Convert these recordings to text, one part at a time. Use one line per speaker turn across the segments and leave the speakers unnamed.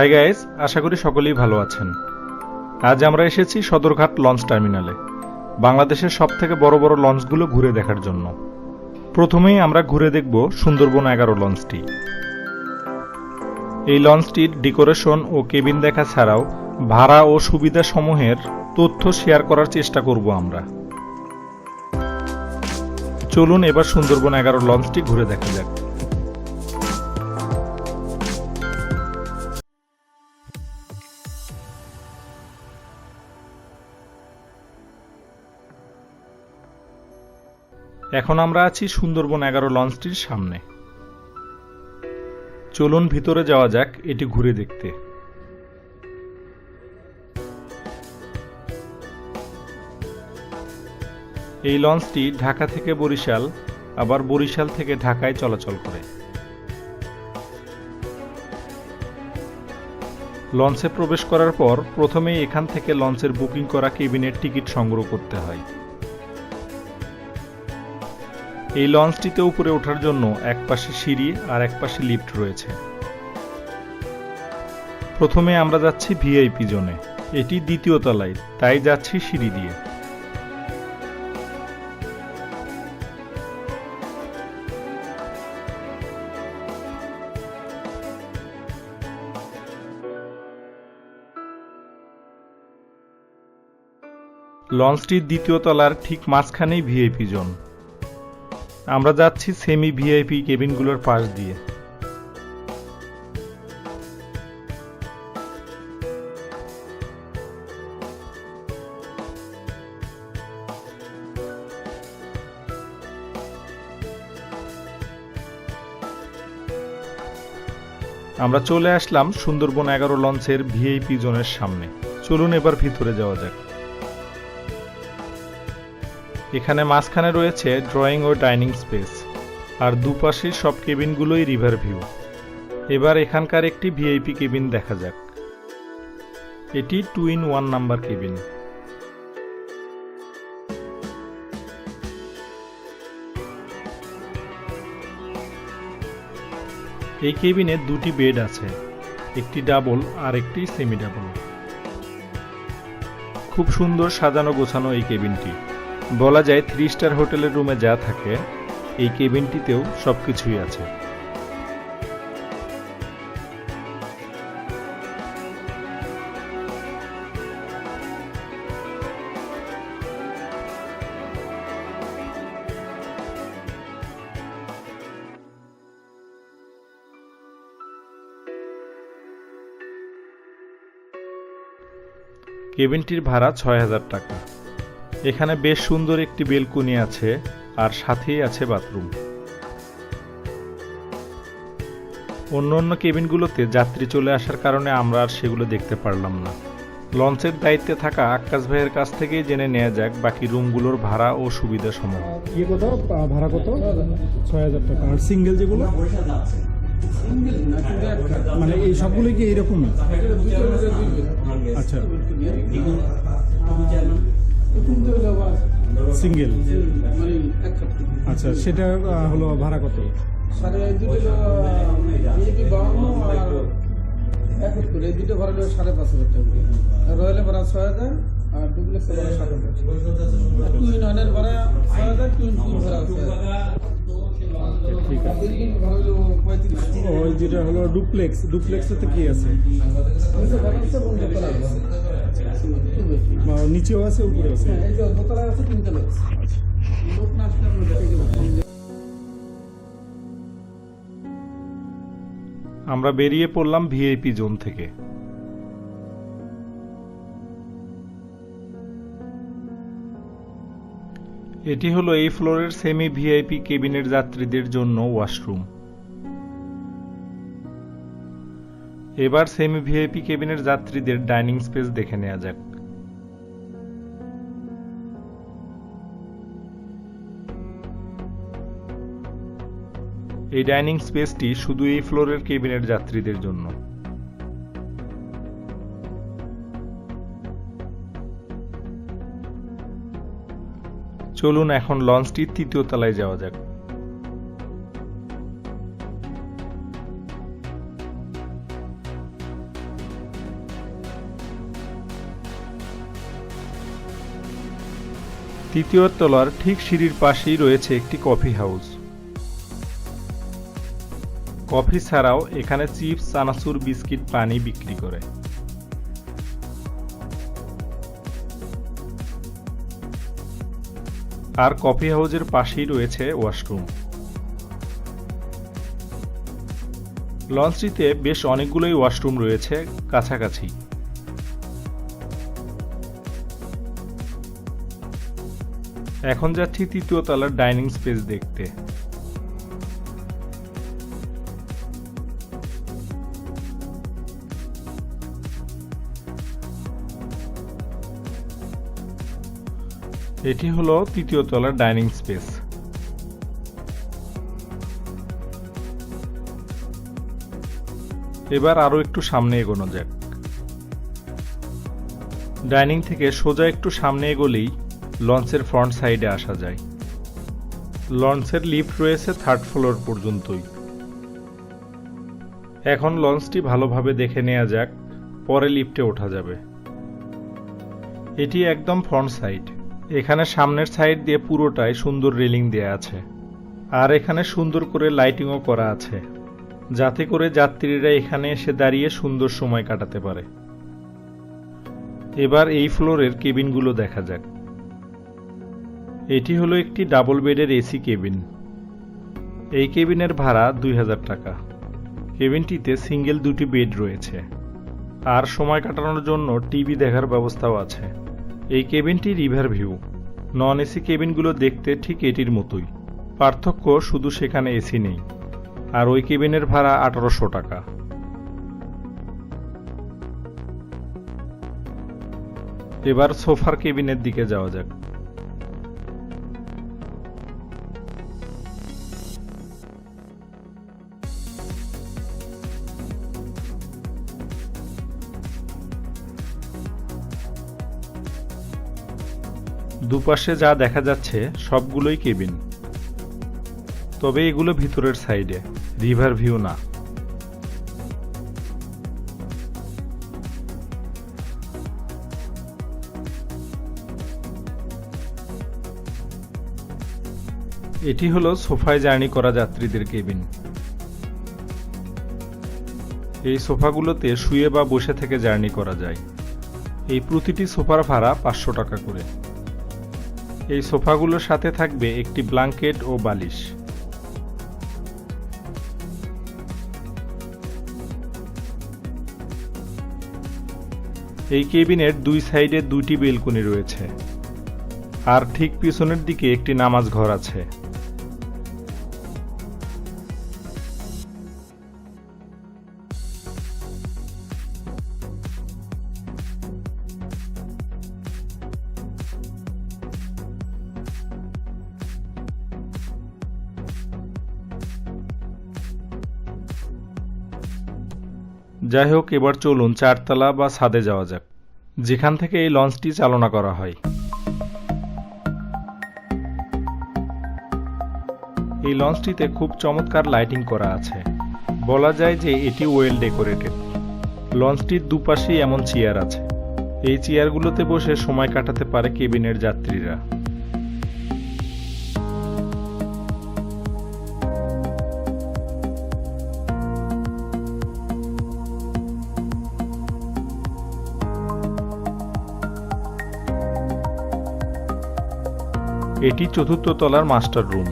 Hi guys আশা করি সকলেই ভালো আছেন। আজ আমরা এসেছি সদরঘাট লঞ্চ টার্মিনালে, বাংলাদেশের সব থেকে বড় বড় লঞ্চগুলো ঘুরে দেখার জন্য। প্রথমেই আমরা ঘুরে দেখব সুন্দরবন এগারো লঞ্চটি। এই লঞ্চটির ডেকোরেশন ও কেবিন দেখা ছাড়াও ভাড়া ও সুবিধা সমূহের তথ্য শেয়ার করার চেষ্টা করব আমরা। চলুন এবার সুন্দরবন এগারো লঞ্চটি ঘুরে দেখা যাক। এখন আমরা আছি সুন্দরবন এগারো লঞ্চটির সামনে। চলুন ভিতরে যাওয়া যাক, এটি ঘুরে দেখতে। এই লঞ্চটি ঢাকা থেকে বরিশাল, আবার বরিশাল থেকে ঢাকায় চলাচল করে। লঞ্চে প্রবেশ করার পর প্রথমেই এখান থেকে লঞ্চের বুকিং করা কেবিনের টিকিট সংগ্রহ করতে হয়। এই লঞ্চটিতে উপরে ওঠার জন্য এক পাশে সিঁড়ি আর এক পাশে লিফট রয়েছে। প্রথমে আমরা যাচ্ছি ভিআইপি জোনে। এটি দ্বিতীয় তলায়, তাই যাচ্ছি সিঁড়ি দিয়ে। লঞ্চটির দ্বিতীয় তলার ঠিক মাঝখানেই ভিআইপি জোন। আমরা যাচ্ছি সেমি ভিআইপি কেবিনগুলোর পাশ দিয়ে। আমরা চলে আসলাম সুন্দরবন এগারো লঞ্চের ভিআইপি জোনের সামনে। চলুন এবার ভিতরে যাওয়া যাক। এখানে মাঝখানে রয়েছে ড্রয়িং ও ডাইনিং স্পেস আর দুপাশে সব কেবিনগুলোই রিভার ভিউ এবার এখানকার একটি ভিআইপি কেবিন দেখা যাক। এটি two in one number cabin. এই কেবিনে দুটি বেড আছে, একটি ডাবল আর একটি সেমি ডাবল খুব সুন্দর সাজানো গোছানো এই কেবিনটি। বলা যায় থ্রি স্টার হোটেলের রুমে যা থাকে, এই কেবিনটিতেও সবকিছুই আছে। কেবিনটির ভাড়া ছয় হাজার টাকা। এখানে বেশ সুন্দর একটি বেলকুনি আছে, আর সাথেই আছে বাথরুম। অন্য অন্য কেবিনগুলোতে যাত্রী চলে আসার কারণে আমরা আর সেগুলো দেখতে পারলাম না। লঞ্চের দায়িত্বে থাকা আকাশ ভাইয়ের কাছ থেকেই জেনে নেওয়া যাক বাকি রুমগুলোর ভাড়া ও সুবিধা সমূহ
ইয়ে ভাড়া কত? ছয় হাজার টাকা। আর সিঙ্গেল যেগুলো? মানে এই সবগুলো কি এইরকমই? আচ্ছা। সিঙ্গেল আচ্ছা সেটা হলো ভাড়া কত?
সাড়ে দুটো ভাড়া হলো সাড়ে পাঁচ হাজার টাকা। আর রয়্যালের ভাড়া ছয় হাজার আর ডুপ্লেক্সের ভাড়া সাত হাজার। আর টু ইন ওয়ানের ভাড়া ছয় হাজার টু টু ভাড়া ছয় হাজার
ঠিক
আর
আছে
তিন ভাড়া হলো পঁয়ত্রিশ।
ওই যেটা হলো ডুপ্লেক্স। ডুপ্লেক্সেতে কি আছে। নিচেও আছে উপরে আছে।
হ্যাঁ, এই যে দোতলা আছে তিনতলা আছে। লোক না আসলে আমরা দেখে।
আমরা বেরিয়ে পড়লাম ভিআইপি জোন থেকে। এটি হলো এই ফ্লোরের সেমি ভিআইপি কেবিনের যাত্রীদের জন্য ওয়াশরুম এবার সেমি ভিআইপি কেবিনের যাত্রীদের ডাইনিং স্পেস দেখে নেওয়া যাক। এই ডাইনিং স্পেসটি শুধু এই ফ্লোরের কেবিনের যাত্রীদের জন্য। চলুন এখন লঞ্চটির তৃতীয় তলায় যাওয়া যাক। তৃতীয় তলার ঠিক সিঁড়ির পাশেই রয়েছে একটি কফি হাউস। কফি ছাড়াও এখানে চিপস, চানাচুর, বিস্কিট, পানি বিক্রি করে। আর কফি হাউসের পাশেই রয়েছে ওয়াশরুম। লঞ্চটিতে বেশ অনেকগুলোই ওয়াশরুম রয়েছে, কাছাকাছি। এখন যাচ্ছি তৃতীয় তলার ডাইনিং স্পেস দেখতে। এটি হলো তৃতীয় তলার ডাইনিং স্পেস। এবার আরও একটু সামনে এগোনো যাক। ডাইনিং থেকে সোজা একটু সামনে এগোলেই লঞ্চের ফ্রন্ট সাইডে আসা যায়। লঞ্চের লিফট রয়েছে থার্ড ফ্লোর পর্যন্তই। এখন লঞ্চটি ভালোভাবে দেখে নেওয়া যাক, পরে লিফটে ওঠা যাবে। এটি একদম ফ্রন্ট সাইড। এখানে সামনের সাইড দিয়ে পুরোটাই সুন্দর রেলিং দেয়া আছে। আর এখানে সুন্দর করে লাইটিংও করা আছে, যাতে করে যাত্রীরা এখানে এসে দাঁড়িয়ে সুন্দর সময় কাটাতে পারে। এবার এই ফ্লোরের কেবিনগুলো দেখা যাক। এটি হলো একটি ডাবল বেডের এসি কেবিন। এই কেবিনের ভাড়া দুই হাজার টাকা। কেবিনটিতে সিঙ্গেল দুটি বেড রয়েছে। আর সময় কাটানোর জন্য টিভি দেখার ব্যবস্থাও আছে। এই কেবিনটি রিভার ভিউ। নন এসি কেবিনগুলো দেখতে ঠিক এটির মতোই। পার্থক্য শুধু সেখানে এসি নেই। আর ওই কেবিনের ভাড়া আঠারোশো টাকা। এবার সোফার কেবিনের দিকে যাওয়া যাক। দুপাশে যা দেখা যাচ্ছে, সবগুলোই কেবিন। তবে এগুলো ভিতরের সাইডে, রিভার ভিউ না। এটি হলো সোফায় জার্নি করা যাত্রীদের কেবিন। এই সোফাগুলোতে শুয়ে বা বসে থেকে জার্নি করা যায়। এই প্রতিটি সোফার ভাড়া পাঁচশো টাকা করে। এই সোফাগুলোর সাথে থাকবে একটি ব্লাঙ্কেট ও বালিশ। এই কেবিনের দুই সাইডে দুইটি বেলকনি রয়েছে। আর ঠিক পিছনের দিকে একটি নামাজ ঘর আছে। যাই হোক এবার চলুন চারতলা বা ছাদে যাওয়া যাক, যেখান থেকে এই লঞ্চটি চালনা করা হয়। এই লঞ্চটিতে খুব চমৎকার লাইটিং করা আছে। বলা যায় যে এটি ওয়েল ডেকোরেটেড। লঞ্চটির দুপাশেই এমন চেয়ার আছে। এই চেয়ারগুলোতে বসে সময় কাটাতে পারে কেবিনের যাত্রীরা। এটি চতুর্থ তলার মাস্টার রুম,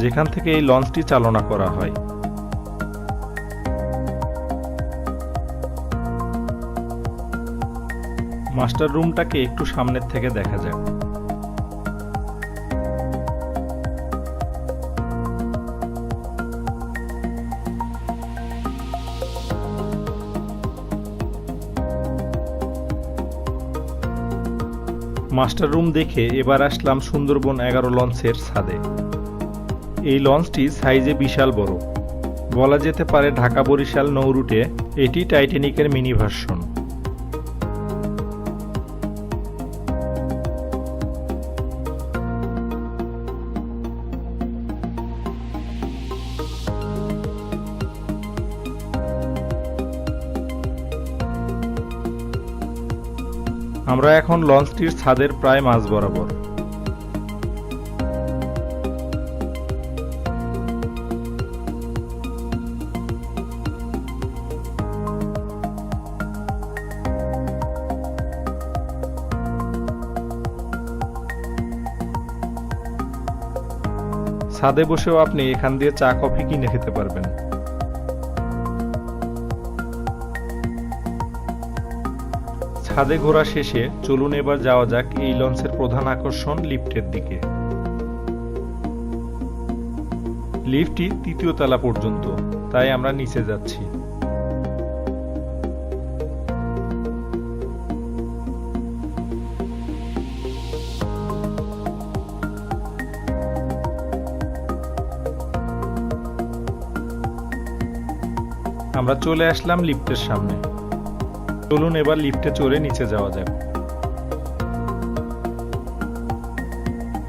যেখান থেকে এই লঞ্চটি চালনা করা হয়। মাস্টার রুমটাকে একটু সামনের থেকে দেখা যাক। মাস্টার রুম দেখে এবার আসলাম সুন্দরবন এগারো লঞ্চের ছাদে। এই লঞ্চটি সাইজে বিশাল বড়। বলা যেতে পারে ঢাকা বরিশাল নৌরুটে এটি টাইটানিকের মিনি ভার্সন। আমরা এখন লঞ্চটির ছাদের প্রায় মাঝ বরাবর। ছাদে বসেও আপনি এখান দিয়ে চা, কফি কিনে খেতে পারবেন। ছাদে ঘোরা শেষে চলুন এবার যাওয়া যাক এই লঞ্চের প্রধান আকর্ষণ লিফটের দিকে। লিফটটি তৃতীয় তলা পর্যন্ত, তাই আমরা নিচে যাচ্ছি। আমরা চলে আসলাম লিফটের সামনে। চলুন এবার লিফটে চড়ে নিচে যাওয়া যাক।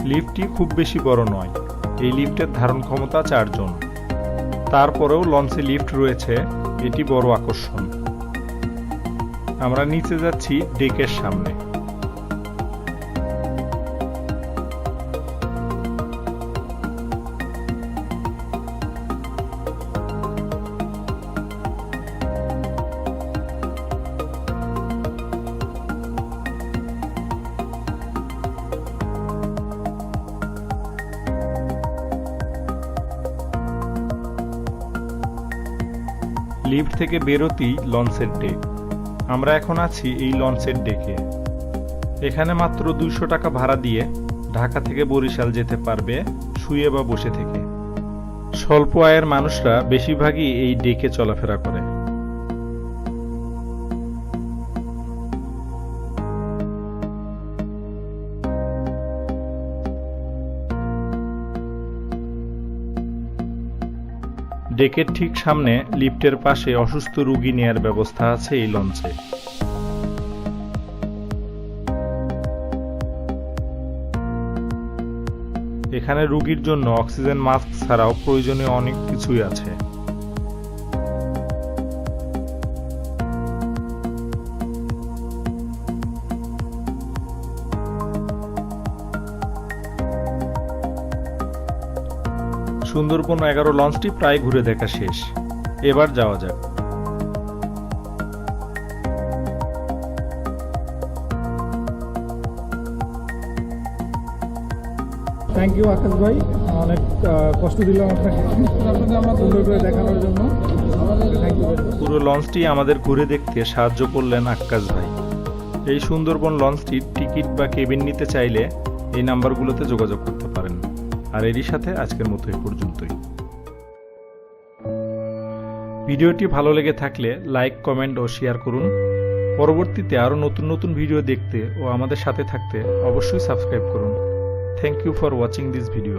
লিফটটি খুব বেশি বড় নয়, এই লিফটের ধারণ ক্ষমতা চারজন। তারপরেও লঞ্চে লিফট রয়েছে, এটি বড় আকর্ষণ। আমরা নিচে যাচ্ছি ডেকের সামনে। লিফট থেকে বেরোতেই লঞ্চের ডেক আমরা এখন আছি এই লঞ্চের ডেকে। এখানে মাত্র দুইশো টাকা ভাড়া দিয়ে ঢাকা থেকে বরিশাল যেতে পারবে শুয়ে বা বসে থেকে। স্বল্প আয়ের মানুষরা বেশিরভাগই এই ডেকে চলাফেরা করে। ডেকের ঠিক সামনে লিফটের পাশে অসুস্থ রুগী নেয়ার ব্যবস্থা আছে এই লঞ্চে। এখানে রুগীর জন্য অক্সিজেন মাস্ক ছাড়াও প্রয়োজনীয় অনেক কিছুই আছে। সুন্দরবন এগারো লঞ্চটি প্রায় ঘুরে দেখা শেষ। এবার যাওয়া যাক।
থ্যাংক ইউ আকাশ ভাই। অনেক কষ্ট দিলাম আপনাকে।
আপনাদের আমরা
সুন্দর করে দেখানোর জন্য।
আমাদের
থ্যাংক ইউ
পুরো লঞ্চটি আমাদের ঘুরে দেখতে সাহায্য করলেন আক্কাস ভাই। এই সুন্দরবন লঞ্চটির টিকিট বা কেবিন নিতে চাইলে এই নাম্বারগুলোতে যোগাযোগ করতে পারেন। আর এরই সাথে আজকের মতো এই পর্যন্তই। ভিডিওটি ভালো লেগে থাকলে লাইক, কমেন্ট ও শেয়ার করুন। পরবর্তীতে আরও নতুন নতুন ভিডিও দেখতে ও আমাদের সাথে থাকতে অবশ্যই সাবস্ক্রাইব করুন। Thank you for watching this video